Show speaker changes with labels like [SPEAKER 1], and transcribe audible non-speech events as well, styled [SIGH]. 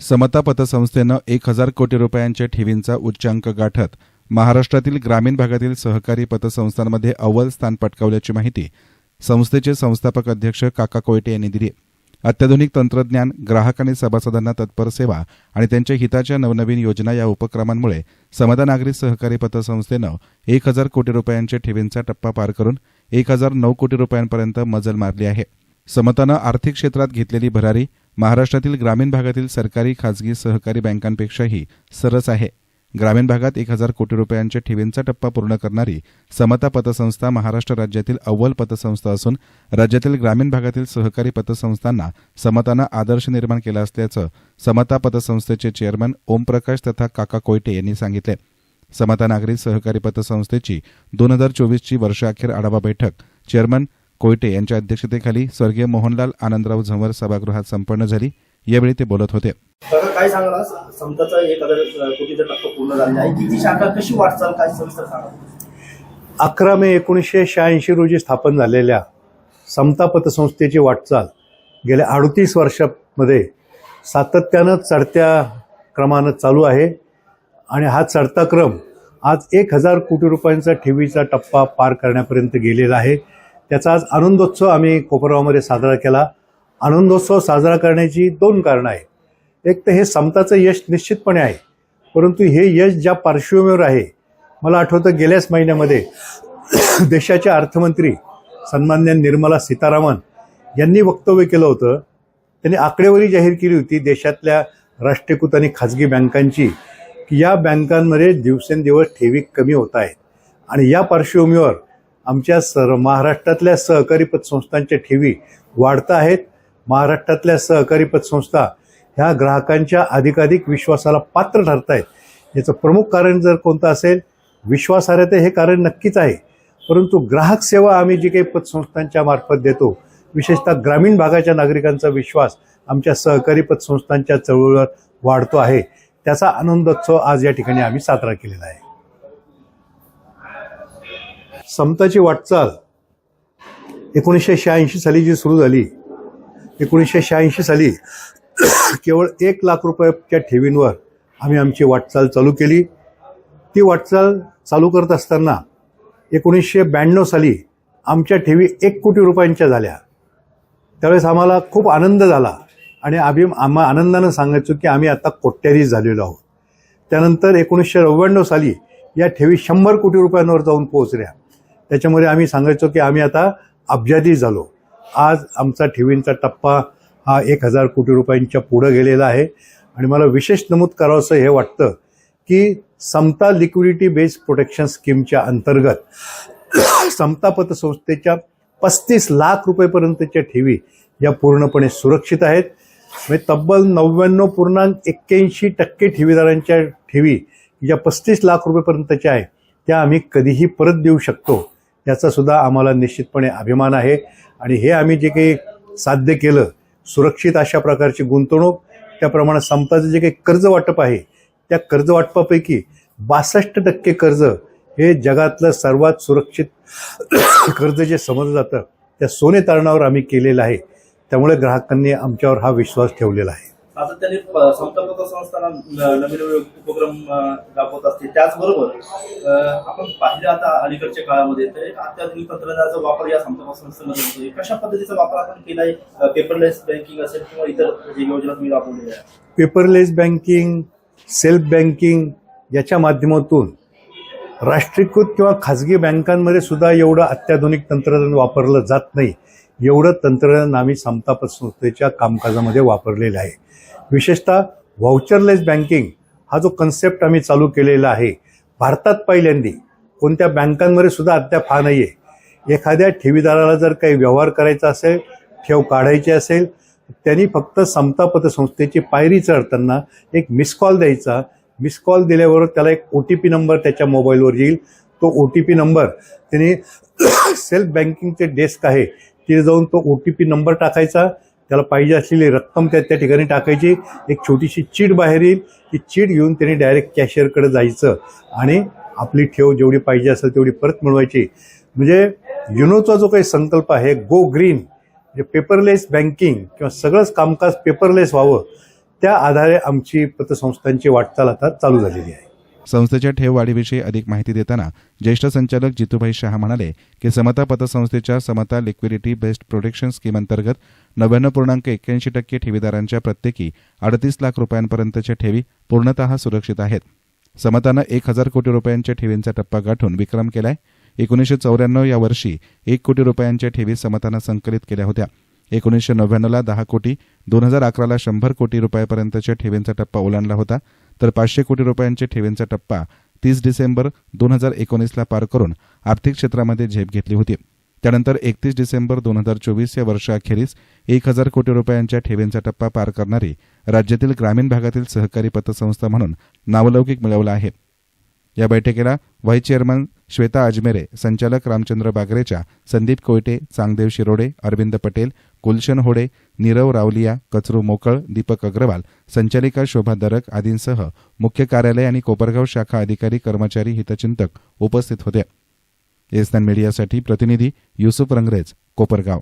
[SPEAKER 1] समता पतसंस्थेनं एक हजार कोटी रुपयांच्या ठेवींचा उच्चांक गाठत महाराष्ट्रातील ग्रामीण भागातील सहकारी पतसंस्थांमध्ये अव्वल स्थान पटकावल्याची माहिती संस्थेचे संस्थापक अध्यक्ष काका कोयटे यांनी दिली. अत्याधुनिक तंत्रज्ञान ग्राहक आणि सभासदांना तत्पर सेवा आणि त्यांच्या हिताच्या नवनवीन योजना या उपक्रमांमुळे समता नागरी सहकारी पतसंस्थेनं एक हजार कोटी रुपयांच्या ठेवींचा टप्पा पार करून एक हजार नऊ कोटी रुपयांपर्यंत मजल मारली आहे. समतानं आर्थिक क्षेत्रात घेतलेली भरारी महाराष्ट्रातील ग्रामीण भागातील सरकारी खाजगी सहकारी बँकांपेक्षाही सरस आहे. ग्रामीण भागात एक हजार कोटी रुपयांच्या ठेवींचा टप्पा पूर्ण करणारी समता पतसंस्था महाराष्ट्र राज्यातील अव्वल पतसंस्था असून राज्यातील ग्रामीण भागातील सहकारी पतसंस्थांना समतानं आदर्श निर्माण केला असल्याचं समता पतसंस्थेचे चेअरमन ओमप्रकाश तथा काका कोयटे यांनी सांगितले. समता नागरी सहकारी पतसंस्थेची दोन हजार चोवीसची वर्षाअखेर आढावा बैठक चेअरमन कोयटे यांच्या अध्यक्षतेखाली स्वर्गीय मोहनलाल आनंदराव झंवर सभागृहात संपन्न झाली. यावेळी ते बोलत होते.
[SPEAKER 2] काय सांगाल आज? समताचा एक हजार अ, कोटीचा टप्पा पूर्ण झालेला आहे किती शाखा कशी वाटचाल? काय सविस्तर सांगा
[SPEAKER 3] अकरा मे एकोणीसशे शहाऐंशी रोजी स्थापन झालेल्या समता पतसंस्थेची वाटचाल गेल्या अडतीस वर्षामध्ये सातत्यानं चढत्या क्रमानं चालू आहे. आणि हा चढता क्रम आज एक हजार कोटी रुपयांचा ठेवीचा टप्पा पार करण्यापर्यंत गेलेला आहे. त्याचा आज आनंदोत्सव आम्ही कोपरगावमध्ये साजरा केला. आनंदोत्सव साजरा करण्याची दोन कारणं आहेत. एक तर हे समताचं यश निश्चितपणे आहे. परंतु हे यश ज्या पार्श्वभूमीवर आहे मला आठवतं गेल्याच महिन्यामध्ये देशाच्या अर्थमंत्री सन्मान्य निर्मला सीतारामन यांनी वक्तव्य केलं होतं. त्यांनी आकडेवारी जाहीर केली होती देशातल्या राष्ट्रीयकृत आणि खाजगी बँकांची की या बँकांमध्ये दिवसेंदिवस ठेवी कमी होत आहेत. आणि या पार्श्वभूमीवर आमच्या सर महाराष्ट्रातल्या सहकारी पतसंस्थांच्या ठेवी वाढत आहेत. महाराष्ट्रातल्या सहकारी पतसंस्था ह्या ग्राहकांच्या अधिकाधिक विश्वासाला पात्र ठरत आहेत याचं प्रमुख कारण जर कोणतं असेल विश्वासार्हते हे कारण नक्कीच आहे. परंतु ग्राहक सेवा आम्ही जी काही पतसंस्थांच्या मार्फत देतो विशेषतः ग्रामीण भागाच्या नागरिकांचा विश्वास आमच्या सहकारी पतसंस्थांच्या चळवळीवर वाढतो आहे. त्याचा आनंदोत्सव आज या ठिकाणी आम्ही साजरा केलेला आहे. समताची वाटचाल. एकोणीसशे शहाऐंशी साली जी सुरू झाली एकोणीसशे शहाऐंशी साली [CLEARS THROAT] केवळ एक लाख रुपयाच्या ठेवींवर आम्ही आमची वाटचाल चालू केली. ती वाटचाल चालू करत असताना एकोणीसशे ब्याण्णव साली आमच्या ठेवी एक कोटी रुपयांच्या झाल्या. त्यावेळेस आम्हाला खूप आनंद झाला आणि आम्ही आम्हा आनंदानं सांगायचो की आम्ही आता कोट्यारी झालेलो आहोत. त्यानंतर एकोणीसशे नव्याण्णव साली या ठेवी शंभर कोटी रुपयांवर जाऊन पोहोचल्या. त्याच्यामध्ये आम्ही सांगायचो की आम्ही आता अब्जादी झालो. आज आमचा ठेवींचा टप्पा हा एक हजार कोटी रुपयांच्या पुढं गेलेला आहे. आणि मला विशेष नमूद करावंसं हे वाटतं की समता लिक्विडिटी बेस्ड प्रोटेक्शन स्कीमच्या अंतर्गत समता पतसंस्थेच्या पस्तीस लाख रुपयेपर्यंतच्या ठेवी या पूर्णपणे सुरक्षित आहेत. म्हणजे तब्बल नव्याण्णव पूर्णांक एक्क्याऐंशी टक्के ठेवीदारांच्या ठेवी ज्या पस्तीस लाख रुपयेपर्यंतच्या आहे त्या आम्ही कधीही परत देऊ शकतो. याचा सुद्धा आम्हाला निश्चितपणे अभिमान आहे. आणि हे आम्ही जे काही साध्य केलं सुरक्षित अशा प्रकारची गुंतवणूक त्याप्रमाणे समताचं जे काही कर्ज वाटप आहे त्या कर्ज वाटपापैकी बासष्ट टक्के कर्ज हे जगातलं सर्वात सुरक्षित कर्ज जे समजलं जातं त्या सोने तारणावर आम्ही केलेलं आहे. त्यामुळे ग्राहकांनी आमच्यावर हा विश्वास ठेवलेला आहे.
[SPEAKER 2] सातत्याने त्यांनी समता संस्थांना नवीन नवीन उपक्रम दाखवत राबवत असते त्याचबरोबर आपण पाहिलं आता अलीकडच्या काळामध्ये तर एक अत्याधुनिक तंत्रज्ञानाचा वापर या समता संस्थेमध्ये होतोय कशा पद्धतीचा वापर आपण केलाय? पेपरलेस बँकिंग असेल किंवा इतर योजना तुम्ही राबवलेल्या
[SPEAKER 3] पेपरलेस बँकिंग सेल्फ बँकिंग याच्या माध्यमातून राष्ट्रीयकृत किंवा खाजगी बँकांमध्ये सुद्धा एवढं अत्याधुनिक तंत्रज्ञान वापरलं जात नाही. एवढं तंत्रज्ञान आम्ही समता संस्थेच्या कामकाजामध्ये वापरलेलं आहे. विशेषतः व्हाउचरलेस बँकिंग हा जो कन्सेप्ट आम्ही चालू केलेला आहे भारतात पहिल्यांदी कोणत्या बँकांमध्ये सुद्धा अद्याप हा नाही आहे एखाद्या ठेवीदाराला जर काही व्यवहार करायचा असेल ठेव काढायची असेल त्यांनी फक्त समता पतसंस्थेची पायरी चढताना एक मिस कॉल द्यायचा. मिस कॉल दिल्याबरोबर त्याला एक ओ टी पी नंबर त्याच्या मोबाईलवर येईल. तो ओ टी पी नंबर त्यांनी सेल्फ बँकिंगचे डेस्क आहे तिथे जाऊन तो ओ टी पी नंबर टाकायचा. त्याला पाहिजे असलेली रक्कम त्या त्या ठिकाणी टाकायची. एक छोटीशी चीट बाहेर येईल. ती चीट घेऊन त्यांनी डायरेक्ट कॅशियरकडे जायचं आणि आपली ठेव जेवढी पाहिजे असेल तेवढी परत मिळवायची. म्हणजे युनोचा जो काही संकल्प आहे गो ग्रीन म्हणजे पेपरलेस बँकिंग किंवा सगळंच कामकाज पेपरलेस व्हावं त्या आधारे आमची पतसंस्थांची वाटचाल आता चालू झालेली आहे.
[SPEAKER 1] संस्थेच्या ठेव वाढीविषयी अधिक माहिती देताना ज्येष्ठ संचालक जितूभाई शहा म्हणाले की समता पतसंस्थेच्या समता लिक्विडिटी बेस्ड प्रोटेक्शन स्कीम अंतर्गत नव्याण्णव पूर्णांक एक्क्याऐंशी टक्के ठेवीदारांच्या प्रत्येकी अडतीस लाख रुपयांपर्यंतच्या ठेवी पूर्णतः सुरक्षित आहेत. समतानं एक हजार कोटी रुपयांच्या ठेवींचा टप्पा गाठून विक्रम केलाय. एकोणीसशे चौऱ्याण्णव या वर्षी एक कोटी रुपयांच्या ठेवी समतानं संकलित केल्या होत्या. एकोणीसशे नव्याण्णवला दहा कोटी दोन हजार अकराला शंभर कोटी रुपयापर्यंतच्या ठेवींचा टप्पा ओलांडला होता. तर पाचशे कोटी रुपयांच्या ठेवींचा टप्पा तीस डिसेंबर दोन हजार एकोणीसला पार करून आर्थिक क्षेत्रामध्ये झेप घेतली होती. त्यानंतर एकतीस डिसेंबर दोन हजार चोवीस या वर्षाअखेरीस एक हजार कोटी रुपयांच्या ठेवींचा टप्पा पार करणारी राज्यातील ग्रामीण भागातील सहकारी पतसंस्था म्हणून नावलौकिक मिळवला आहे. या बैठकीला व्हाईस चेअरमन श्वेता अजमेरे संचालक रामचंद्र बागरेच्या संदीप कोयटे चांगदेव शिरोडे अरविंद पटेल गुलशन होडे नीरव रावलिया कचरू मोकळ दीपक अग्रवाल संचालिका शोभा दरक आदींसह मुख्य कार्यालय आणि कोपरगाव शाखा अधिकारी कर्मचारी हितचिंतक उपस्थित होते. एस मीडियासाठी प्रतिनिधी युसुफ रंगरेज कोपरगाव.